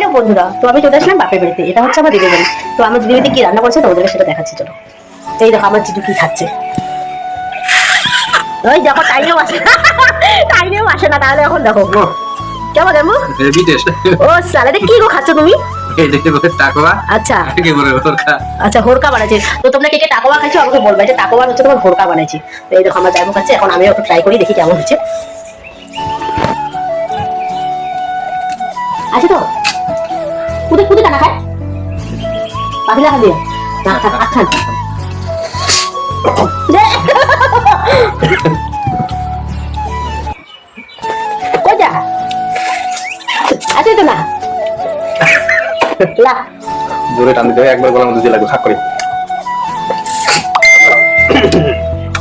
Hello বন্ধুরা তো আমি চলে আসলাম বাপের বাড়িতে। এটা হচ্ছে আমার দিদির বাড়ি। তো আমার দিদির বাড়িতে কি রান্না করছে তোমাদেরকে সেটা দেখাচ্ছি চলো। এই দেখো আমার জিজু কি খাচ্ছে। ওই দেখো টাইমেও আসে টাইমেও আসে না তাহলে এখন দেখো। কেমন কেমন ও স্যালাডে কি গো খাচ্ছ তুমি? আচ্ছা। আচ্ছা হোরকা বানাইছে তো তোমরা কে কে টাকোয়া খাইছো আমাকে বলবে যে টাকোয়া হচ্ছে তোমার হোরকা বানাইছি তো এই দেখো আমার জায়গা খাচ্ছে এখন আমি একটু ট্রাই করি দেখি কেমন হচ্ছে। আছে তো? কুদে কুদে টাকা খায়। পাখি দেখা দিয়ে। না আচ্ছা কোথা আছে তো না? লা জোরে টান দিতে একবার গলার মধ্যে লাগবে খাক করে।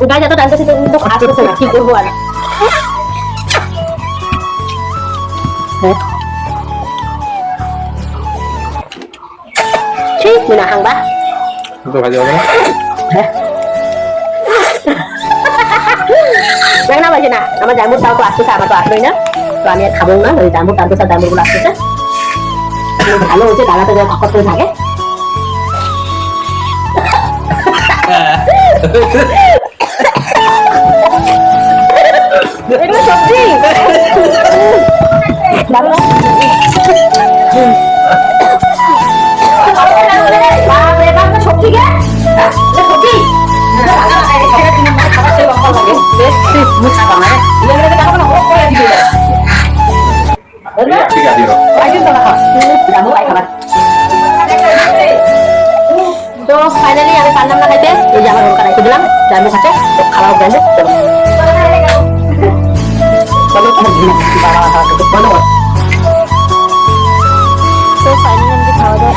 গাছ এত টানতেছে তো কিন্তু আসতেছে না কি করব আর? হ্যাঁ? ঠিক না হাংবা তো ভাজি হবে না হ্যাঁ না না আমার জামুর তাও তো আসতেছে আমার তো আসলোই না তো আমি আর খাব না ওই জামুর টানতেছে আর জামুরগুলো আসতেছে ভালো হয়েছে দাদাতে যা খকর করে থাকে তো ফাইনালি আমি এই দিলাম চলো তো ফাইনালি খাওয়া দাওয়া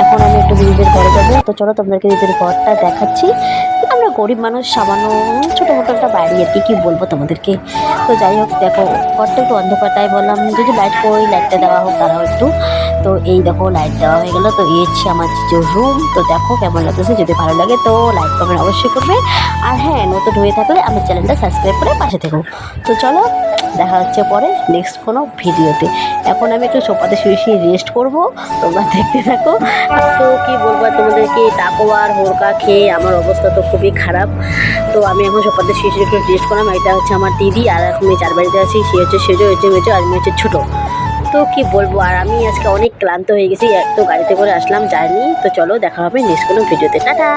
এখন আমি একটু দিদিদের ঘরে যাব। তো চলো তোমাদেরকে দিদিদের ঘরটা দেখাচ্ছি। আমরা গরিব মানুষ, সামান্য ছোটো বাড়ি আর কি কী বলব তোমাদেরকে? তো যাই হোক, দেখো, ঘরটা একটু অন্ধকার, তাই বললাম, যদি লাইট করে লাইটটা দেওয়া হোক, তারাও একটু তো এই দেখো লাইট দেওয়া হয়ে গেলো। তো এই হচ্ছে আমার যে রুম তো দেখো কেমন লাগতেছে, যদি ভালো লাগে তো লাইক কমেন্ট অবশ্যই করবে। আর হ্যাঁ নতুন হয়ে থাকলে আমার চ্যানেলটা সাবস্ক্রাইব করে পাশে থেকো। তো চলো, দেখা হচ্ছে পরে নেক্সট কোনো ভিডিওতে এখন আমি একটু সোফাতে শুয়ে শুয়ে রেস্ট করব। তোমরা দেখতে থাকো। তো কি বলব তোমাদেরকে টাকোয়া আর হোরকা খেয়ে আমার অবস্থা তো খুবই খারাপ। তো আমি এখন সোফাতে শুয়ে শুয়ে একটু রেস্ট করলাম। এটা হচ্ছে আমার দিদি। আর এখন আমি চার বাড়িতে আছি, সে হচ্ছে সেজো, হচ্ছে মেজো, আর আমি হচ্ছে ছোটো। তো কি বলব, আর আমি আজকে অনেক ক্লান্ত হয়ে গেছি, এত গাড়িতে করে আসলাম জার্নি। তো চলো, দেখা হবে নেক্সট কোনো ভিডিওতে। টাটা!